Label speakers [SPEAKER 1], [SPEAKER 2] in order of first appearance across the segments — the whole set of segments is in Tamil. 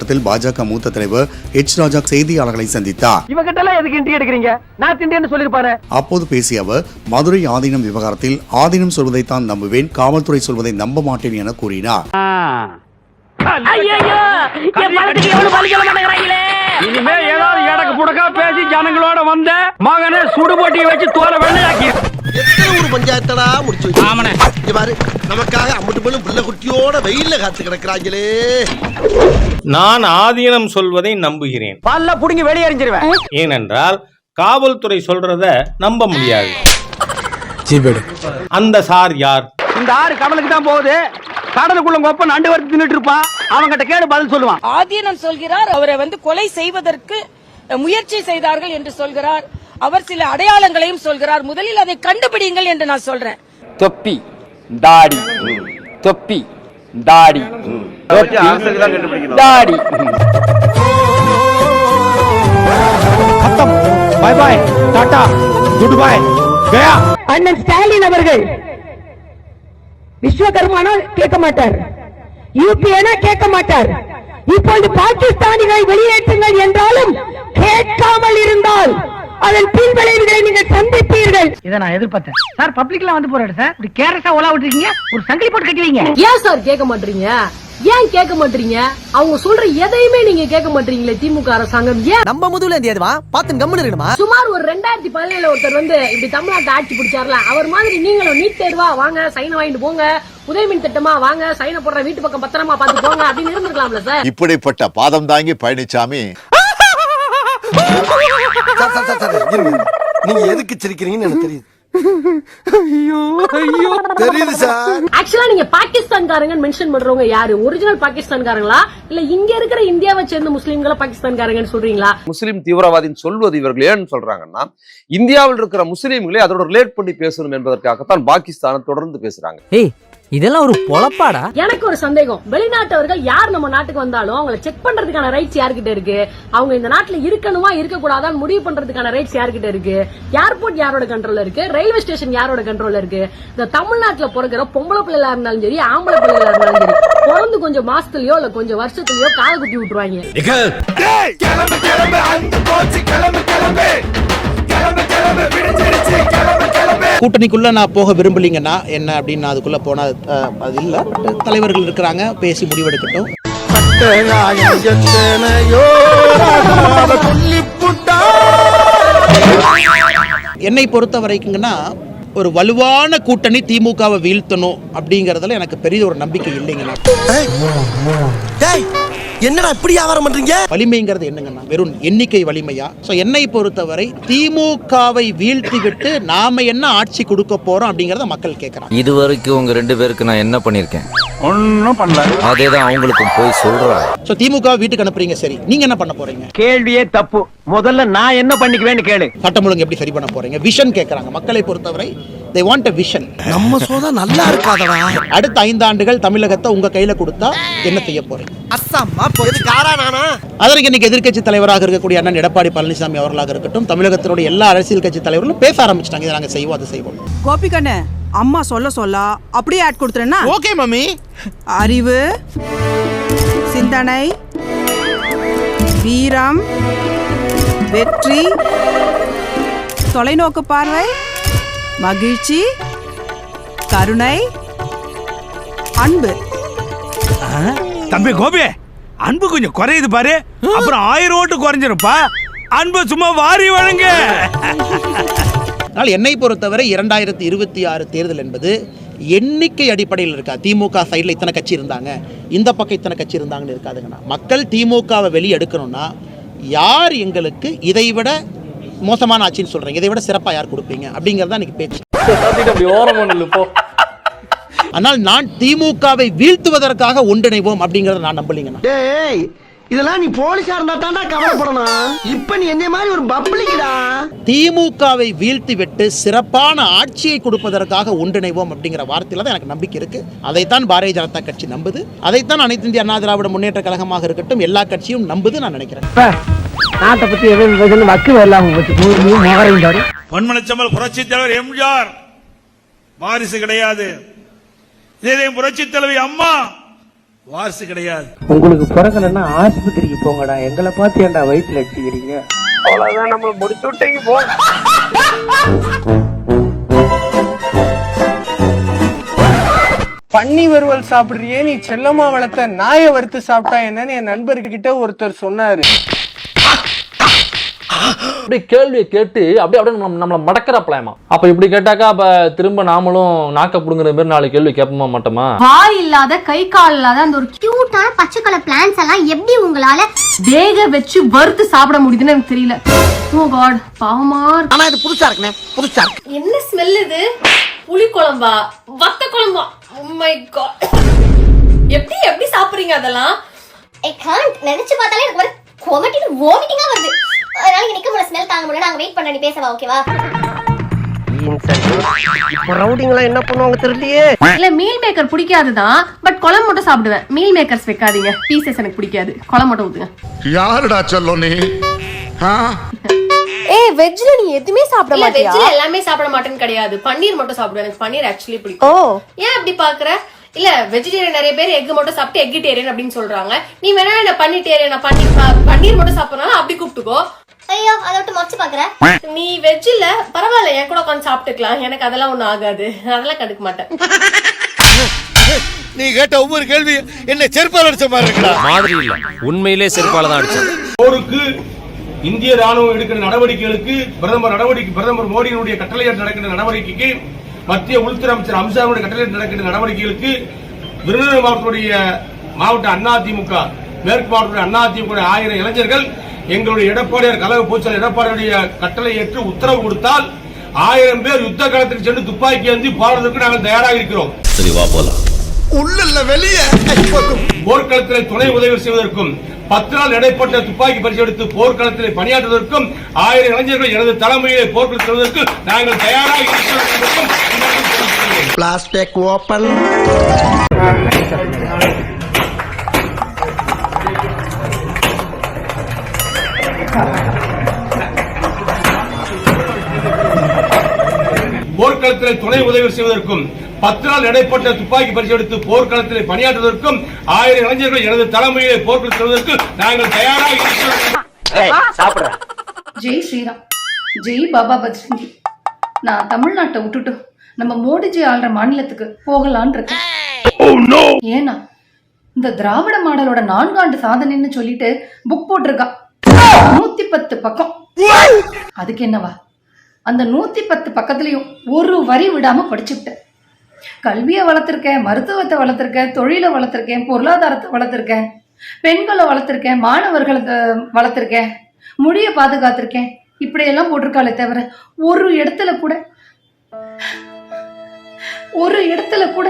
[SPEAKER 1] கூட்டத்தில் பாஜக மூத்த தலைவர் எச் ராஜா செய்தியாளர்களை சந்தித்தார். அப்போது பேசிய அவர் மதுரை ஆதீனம் விவகாரத்தில் ஆதீனம் சொல்வதைத்தான் நம்புவேன் காவல்துறை சொல்வதை நம்ப மாட்டேன் என கூறினார்.
[SPEAKER 2] இனிமே ஏதாவது எடக்கு புடக்கா பேசி ஜனங்களோட வந்த மகனை சுடுபொட்டியை வச்சு தோலை வெள்ளையாக்கி
[SPEAKER 3] எத்தனை ஊர் பஞ்சாயத்தடா முடிச்சு வச்சு? இங்க பாரு நமக்காக அம்பட்டு பேரும் பிள்ளை குட்டியோட வெயில்ல காத்து கிடக்குறாங்களே.
[SPEAKER 4] நான் ஆதீனம் சொல்வதை நம்புகிறேன்.
[SPEAKER 2] பல்ல புடுங்கி வெளியே எறிஞ்சிருவேன்.
[SPEAKER 4] ஏனென்றால் காவல்துறை சொல்றத நம்ப முடியாது. அந்த சார் யார்?
[SPEAKER 2] இந்த ஆறு கடலுக்கு தான் போகுது. கடலுக்குள்ள கொப்ப நண்டு வறுத்து தின்னுட்டு இருப்பான் அவன்கிட்ட கேடு பதில் சொல்லுவான்.
[SPEAKER 5] ஆதீனம் சொல்கிறார். அவரை வந்து கொலை செய்வதற்கு முயற்சி செய்தார்கள் என்று சொல்கிறார். அவர் சில அடையாளங்களையும் சொல்கிறார். முதலில் அதை கண்டுபிடிங்கள் என்று நான் சொல்றேன்.
[SPEAKER 6] தொப்பி தாடி. தொப்பி தாடி. தாடி.
[SPEAKER 2] Bye bye Tata. குட் பாய் கயா.
[SPEAKER 7] அண்ணன் ஸ்டாலின் அவர்கள் விஸ்வகர்மானா கேட்க மாட்டார். யூபிஏனா கேட்க மாட்டார். இப்பொழுது பாகிஸ்தானிகளை வெளியேற்றுங்கள் என்றாலும் கேட்காமல் இருந்தால் அதன் பின்விளைவுகளை நீங்கள் சந்திப்பீர்கள்.
[SPEAKER 2] இதை நான் எதிர்பார்த்தேன். சார் பப்ளிக்ல வந்து போறாரு சார். இப்படி கேரஸா ஓலா விட்டுருக்கீங்க. ஒரு சங்கிலி போட்டு கட்டுவீங்க.
[SPEAKER 8] ஏன் சார் கேட்க மாட்டீங்க? ஏன் கேட்க மாட்டீங்க? அவங்க சொல்ற எதையுமே நீங்க கேட்க மாட்டீங்களே திமுக அரசாங்கம். ஏன்?
[SPEAKER 9] நம்ம முதுகுல இருந்து எதுவா பார்த்து கம்முன்னு இருக்கணுமா?
[SPEAKER 8] சுமார் ஒரு ரெண்டாயிரத்தி பதினேழுல ஒருத்தர் வந்து இப்படி தமிழ்நாட்டை ஆட்சி பிடிச்சார்ல. அவர் மாதிரி நீங்களும் நீட் தேர்வா வாங்க சைனை வாங்கிட்டு போங்க. உதயமின் திட்டமா வாங்க சைனை போடுற வீட்டு பக்கம் பத்திரமா பார்த்து போங்க அப்படின்னு இருந்திருக்கலாம்ல சார்.
[SPEAKER 10] இப்படிப்பட்ட பாதம் தாங்கி பழனிசாமி
[SPEAKER 3] நீங்க எதுக்கு சிரிக்கிறீங்கன்னு எனக்கு தெரியுது. தெரியுது சார்
[SPEAKER 8] ஆக்சுவலா நீங்க பாகிஸ்தான்காரங்கன்னு மென்ஷன் பண்றவங்க யாரு? ஒரிஜினல் பாகிஸ்தான்காரங்களா? இல்ல இங்க இருக்கிற இந்தியாவை சேர்ந்த முஸ்லீம்களை பாகிஸ்தான்காரங்கன்னு சொல்றீங்களா?
[SPEAKER 6] முஸ்லிம் தீவிரவாதின்னு சொல்வது இவர்கள் ஏன்னு சொல்றாங்கன்னா இந்தியாவில் இருக்கிற முஸ்லிம்களை அதோட ரிலேட் பண்ணி பேசணும் என்பதற்காகத்தான் பாகிஸ்தானை தொடர்ந்து பேசுறாங்க.
[SPEAKER 9] ஏய் இதெல்லாம் ஒரு பொழப்பாடா?
[SPEAKER 8] எனக்கு ஒரு சந்தேகம். வெளிநாட்டவர்கள் யார் நம்ம நாட்டுக்கு வந்தாலும் அவங்கள செக் பண்றதுக்கான ரைட்ஸ் யார்கிட்ட இருக்கு? அவங்க இந்த நாட்டுல இருக்கணுமா இருக்க கூடாதான்னு முடிவு பண்றதுக்கான ரைட்ஸ் யார்கிட்ட இருக்கு? ஏர்போர்ட் யாரோட கண்ட்ரோல்ல இருக்கு? ரயில்வே ஸ்டேஷன் யாரோட கண்ட்ரோல்ல இருக்கு? இந்த தமிழ்நாட்டுல பிறக்கிற பொம்பளை பிள்ளைகளா இருந்தாலும் சரி ஆம்பளை பிள்ளைகளா இருந்தாலும் சரி பிறந்து கொஞ்சம் மாசத்துலயோ இல்ல கொஞ்சம் வருஷத்துலயோ காது குத்தி விட்டுருவாங்க.
[SPEAKER 9] கூட்டணிக்குள்ளே நான் போக விரும்பலீங்கன்னா என்ன அப்படின்னு நான் அதுக்குள்ளே போனால் அது இல்லை. பட் தலைவர்கள் இருக்கிறாங்க பேசி முடிவெடுக்கட்டும். என்னை பொறுத்த வரைக்குங்கன்னா ஒரு வலுவான கூட்டணி திமுகவை வீழ்த்தணும் அப்படிங்கறதுல எனக்கு பெரிய ஒரு நம்பிக்கை இல்லைங்கண்ணா
[SPEAKER 3] டேய் என்னடா இப்படி வியாபாரம் பண்றீங்க?
[SPEAKER 9] வலிமைங்கிறது என்னங்கன்னா வெறும் எண்ணிக்கை வலிமையா? ஸோ என்னை பொறுத்தவரை திமுகவை வீழ்த்தி விட்டு நாம என்ன ஆட்சி கொடுக்க போறோம் அப்படிங்கறத மக்கள் கேட்கறாங்க
[SPEAKER 11] இது வரைக்கும் உங்க ரெண்டு பேருக்கு நான் என்ன பண்ணிருக்கேன்
[SPEAKER 2] ஒன்னும் பண்ணல.
[SPEAKER 11] அதேதான் அவங்களுக்கும் போய் சொல்றேன்
[SPEAKER 9] ஸோ திமுக வீட்டுக்கு அனுப்புறீங்க சரி. நீங்க என்ன பண்ண போறீங்க?
[SPEAKER 2] கேள்வியே தப்பு. முதல்ல நான் என்ன பண்ணிக்குவேன்னு கேளு.
[SPEAKER 9] சட்டம் ஒழுங்கு எப்படி சரி பண்ண போறீங்க? விஷன் கேட்கறாங்க மக்களை பொறுத்தவரை தே வாண்ட் அ விஷன்
[SPEAKER 3] நம்ம சோதா நல்லா இருக்காதடா.
[SPEAKER 9] அடுத்த ஐந்து ஆண்டுகள் தமிழகத்தை உங்க கையில கொடுத்தா என்ன செய்ய போறீங்க?
[SPEAKER 3] அஸ்ஸாமா எது காரா நானா?
[SPEAKER 9] அதற்கு இன்னைக்கு எதிர்க்கட்சி தலைவராக இருக்கக்கூடிய அண்ணன் எடப்பாடி பழனிசாமி அவர்களாக இருக்கட்டும் தமிழகத்தினுடைய எல்லா அரசியல் கட்சி தலைவர்களும் பேச ஆரம்பிச்சிட்டாங்க. இதை நாங்க செய்வோம் அதை செய்வோம்.
[SPEAKER 7] கோபிகண்ணு அம்மா சொல்ல சொல்ல அப்படியே ஆட் கொடுத்துறேன்னா?
[SPEAKER 9] ஓகே மம்மி
[SPEAKER 7] அறிவு சிந்தனை வீரம் வெற்றி தொலைநோக்கு பார்வை மகிழ்ச்சி கருணை அன்பு.
[SPEAKER 2] தம்பி கோபி அன்பு கொஞ்சம் குறையுது பாரு. அப்புறம் ஆயிரம் ஓட்டு குறைஞ்சிருப்பா அன்பு சும்மா வாரி வழங்க.
[SPEAKER 9] அதனால் என்னை பொறுத்தவரை இரண்டாயிரத்தி இருபத்தி ஆறு தேர்தல் என்பது எண்ணிக்கை அடிப்படையில் இருக்கா? திமுக சைடில் இத்தனை கட்சி இருந்தாங்க. இந்த பக்கம் இத்தனை கட்சி இருந்தாங்கன்னு இருக்காதுங்கண்ணா. மக்கள் திமுகவை வெளியே எடுக்கணும்னா யார் எங்களுக்கு இதை விட மோசமான ஆட்சின்னு சொல்றீங்க? இதை விட சிறப்பாக யார் கொடுப்பீங்க? அப்படிங்கிறது தான் இன்னைக்கு பேச்சு. ஆனால் நான் திமுகவை வீழ்த்துவதற்காக ஒன்றிணைவோம் அப்படிங்கிறத நான் நம்பலிங்கண்ணா.
[SPEAKER 3] டேய் இதெல்லாம் நீ போலீஸா இருந்தா தான்டா கவலைப்படணும். இப்ப நீ என்ன மாதிரி ஒரு பப்ளிக்டா?
[SPEAKER 9] திமுகவை வீழ்த்தி விட்டு சிறப்பான ஆட்சியை கொடுப்பதற்காக ஒன்றிணைவோம் அப்படிங்கிற வார்த்தையில தான் எனக்கு நம்பிக்கை இருக்கு. அதைத்தான் பாரதிய ஜனதா கட்சி நம்புது. அதைத்தான் அனைத்து இந்திய அண்ணா திராவிட முன்னேற்ற கழகமாக இருக்கட்டும் எல்லா கட்சியும் நம்புது நான் நினைக்கிறேன்.
[SPEAKER 2] நாட்டை பத்தி எதுவும் வக்கு இல்லாம போச்சு மகரைந்தாரு
[SPEAKER 10] பொன்மனச்சம்பல் புரட்சி தலைவர் எம்ஜிஆர். வாரிசு கிடையாது. இதே புரட்சி தலைவி அம்மா. வாரிசு கிடையாது.
[SPEAKER 12] உங்களுக்கு பிறக்கலன்னா ஆஸ்பத்திரிக்கு போங்கடா. எங்களை பார்த்து ஏன்டா வயிற்றுல அடிச்சுக்கிறீங்க? அவ்வளவுதான் நம்ம முடிச்சு விட்டீங்க போ.
[SPEAKER 13] பன்னி வறுவல் சாப்பிடுறியே நீ செல்லமா வளர்த்த நாயை வறுத்து சாப்பிட்டா என்னன்னு என் நண்பர்கிட்ட ஒருத்தர் சொன்னாரு.
[SPEAKER 14] அப்படியே கேள்வியை கேட்டு அப்படியே அப்படியே நம்ம நம்மளை மடக்கிறப்பலாமா அப்ப இப்படி கேட்டாக்கா அப்ப திரும்ப நாமளும் நாக்க புடுங்குற மாதிரி நாலு கேள்வி கேட்போமா மாட்டோமா?
[SPEAKER 15] வாய் இல்லாத கை கால் இல்லாத அந்த ஒரு கியூட்டான பச்சை கலர் பிளான்ஸ் எல்லாம் எப்படி உங்களால வேக வச்சு வறுத்து சாப்பிட முடியுதுன்னு எனக்கு தெரியல. ஓ காட் பாவமா.
[SPEAKER 3] ஆனா இது புதுசா இருக்குண்ணே புதுசா இருக்கு.
[SPEAKER 15] என்ன ஸ்மெல் இது? புளி குழம்பா? வத்த குழம்பா? Oh மை காட் எப்படி எப்படி சாப்பிடுறீங்க அதெல்லாம்?
[SPEAKER 16] ஐ காண்ட் நினைச்சு பார்த்தாலே எனக்கு ஒரு கொமட்டிட்டு வாமிட்டிங்கா வருது. நிக்க முடியல ஸ்மெல் தாங்க முடியல நாங்க வெயிட் பண்ண நீ பேசவா ஓகேவா
[SPEAKER 3] இப்ப ரவுடிங்களா என்ன பண்ணுவாங்க தெரியலையே?
[SPEAKER 15] இல்ல மீல் மேக்கர் பிடிக்காதுதான் பட் குழம்பு மட்டும் சாப்பிடுவேன். மீல் மேக்கர்ஸ் வைக்காதீங்க. பீசஸ் எனக்கு பிடிக்காது. குழம்பு மட்டும் ஊத்துங்க.
[SPEAKER 10] யாருடா சொல்லும் நீ?
[SPEAKER 16] ஏய் வெஜ்ல நீ எதுவுமே சாப்பிட
[SPEAKER 15] இல்ல வெஜ்ல எல்லாமே சாப்பிட மாட்டேன்னு கிடையாது. பன்னீர் மட்டும் சாப்பிடுவேன். எனக்கு பன்னீர் ஆக்சுவலி
[SPEAKER 16] ஓ.
[SPEAKER 15] பிடிக்கும் ஏன் அப்படி பாக்குற? இல்ல வெஜிடேரியன் நிறைய பேர் எக் மட்டும் சாப்பிட்டு எக்கிட்டேரியன் அப்படின்னு சொல்றாங்க. நீ வேணா என்ன பன்னிட்டேரியன் பண்ணி பன்னீர் மட்டும் சாப்பிடறனால அப்படி கூப்பிட்டுக்கோ.
[SPEAKER 16] ஐயோ அதை விட்டு மறைச்சு பாக்குற
[SPEAKER 15] நீ வெஜ் இல்ல பரவாயில்ல என் கூட உட்காந்து சாப்பிட்டுக்கலாம். எனக்கு அதெல்லாம் ஒண்ணும் ஆகாது. அதெல்லாம் கண்டுக்க மாட்டேன்.
[SPEAKER 3] நீ கேட்ட ஒவ்வொரு கேள்வி என்ன செருப்பால் அடிச்ச மாதிரி இருக்கா
[SPEAKER 17] மாதிரி இல்ல. உண்மையிலே செருப்பால தான் அடிச்சேன்
[SPEAKER 10] போருக்கு இந்திய ராணுவம் எடுக்கிற நடவடிக்கைகளுக்கு பிரதமர் நடவடிக்கை பிரதமர் மோடியினுடைய கட்டளையிட்டு நடக்கின்ற நடவடிக்கைக்கு மத்திய உள்துறை அமைச்சர் அம்சாவுடைய கட்டளையிட்டு நடக்கின்ற நடவடிக்கைகளுக்கு விருதுநகர் மாவட்டத்துடைய மாவட்ட அதிமுக மேற்கு மாவட்டத்துடைய அதிமுக ஆயிரம் இளைஞர்கள் எங்களுடைய எடப்பாடியார் கழக பொதுச்செயலர் எடப்பாடியுடைய கட்டளை ஏற்று உத்தரவு கொடுத்தால் ஆயிரம் பேர் யுத்த காலத்துக்கு சென்று துப்பாக்கி ஏந்தி போறதற்கு நாங்கள் தயாராக இருக்கிறோம்
[SPEAKER 17] சரி வா போலாம்.
[SPEAKER 3] உள்ள வெளியே.
[SPEAKER 10] போர்க்களத்தில் துணை உதவி செய்வதற்கும் பத்து நாள் நடைபெற்ற துப்பாக்கி பரிசு எடுத்து போர்க்களத்தில் பணியாற்றுவதற்கும் ஆயிரம் இளைஞர்கள் எனது தலைமையிலே போர்க்களத்தில் செல்வதற்கு நாங்கள் தயாராக இருக்கிறோம்.
[SPEAKER 3] பிளாஸ்டிக் ஓபன்
[SPEAKER 10] போர்க்களத்தில் துணை உதவி செய்வதற்கும் பத்து நாள் நடைபெற்ற துப்பாக்கி பரிசு எடுத்து போர்க்களத்தில் பணியாற்றுவதற்கும் ஆயிரம் இளைஞர்கள் எனது தலைமையிலே போர்க்களத்தில் செல்வதற்கு நாங்கள் தயாராக இருக்கிறோம்.
[SPEAKER 5] ஜெய் ஸ்ரீராம். ஜெய் பாபா பஜ்ரங்கி நான் தமிழ்நாட்டை விட்டுட்டு நம்ம மோடிஜி ஆள்ற மாநிலத்துக்கு போகலான் இருக்கேன். ஏன்னா இந்த திராவிட மாடலோட நான்காண்டு சாதனைன்னு சொல்லிட்டு புக் போட்டிருக்கா. நூத்தி பத்து பக்கம். அதுக்கு என்னவா அந்த நூத்தி பத்து பக்கத்துலயும் ஒரு வரி விடாம படிச்சுட்டேன் கல்வியை வளர்த்துருக்கேன் மருத்துவத்தை வளர்த்துருக்கேன் தொழிலை வளர்த்துருக்கேன் பொருளாதாரத்தை வளர்த்துருக்கேன் பெண்களை வளர்த்துருக்கேன் மாணவர்களை வளர்த்துருக்கேன் முடிய பாதுகாத்திருக்கேன். இப்படியெல்லாம் போட்டிருக்காளே தவிர ஒரு இடத்துல கூட ஒரு இடத்துல கூட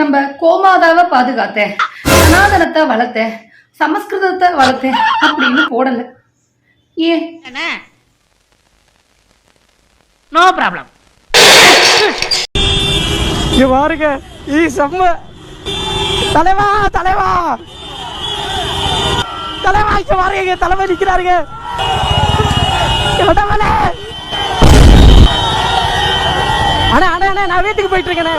[SPEAKER 5] நம்ம கோமாதாவை பாதுகாத்தேன் சனாதனத்தை வளர்த்தேன். சமஸ்கிருதத்தை வளர்த்தேன் அப்படின்னு போடல. ஏன்?
[SPEAKER 13] நோ ப்ராப்ளம் இங்க பாருங்க ஈ செம்ம. தலைவா தலைவா. தலைவா இங்க பாருங்க தலைமை நிக்கிறாருங்க. அண்ணா அண்ணா நான் வீட்டுக்கு போயிட்டு இருக்கேனே.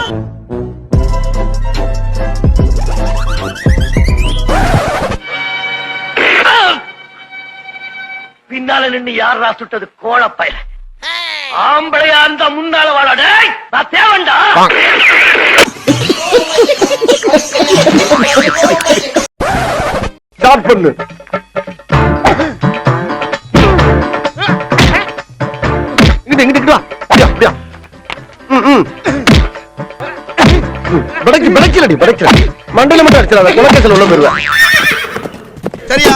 [SPEAKER 3] பின்னால நின்னு யாரா சுட்டது கோழப்பையில ஆம்பளையா அந்த முன்னால வாடா. டேய் நான் தேவண்டா ஸ்டார்ட் பண்ணு. இங்கிட்டு இங்கிட்டு வா. அப்படியா அப்படியா. ம், ம். படைக்கு படைக்கலடி படைக்கல மண்டையில மட்டும் அடிச்சிடாத. குலக்கேசல் உள்ள போயிருவேன் சரியா?